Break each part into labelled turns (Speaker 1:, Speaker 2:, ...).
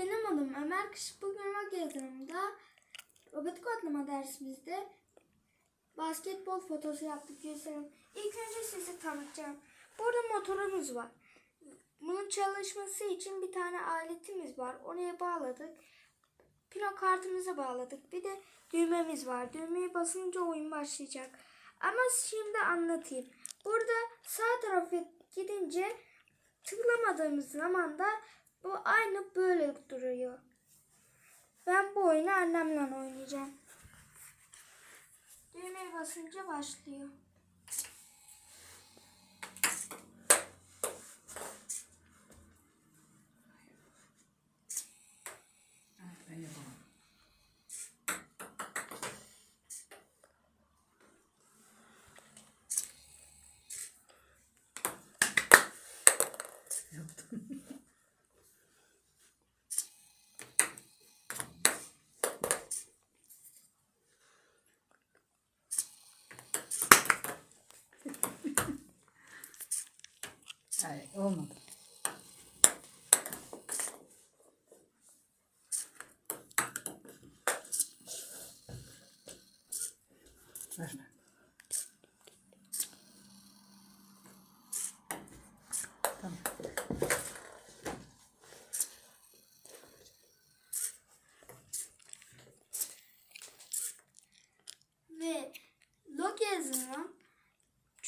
Speaker 1: benim adım Ömer Kış. Bugün rock yazılımda robotik kodlama dersimizde basketbol fotosu yaptık gösterelim. İlk önce size tanıtacağım. Burada motorumuz var. Bunun çalışması için bir tane aletimiz var. Oraya bağladık. Pino kartımızı bağladık. Bir de düğmemiz var. Düğmeye basınca oyun başlayacak. Ama şimdi anlatayım. Burada sağ tarafa gidince tıklamadığımız zaman da bu. Ben bu oyunu annemle oynayacağım. Düğmeye basınca başlıyor.
Speaker 2: Hayır, olmadı. Ver.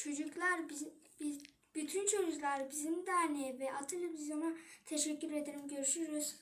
Speaker 1: Çocuklar biz, biz bütün çocuklar bizim derneğe ve Atı Televizyon'a teşekkür ederim. Görüşürüz.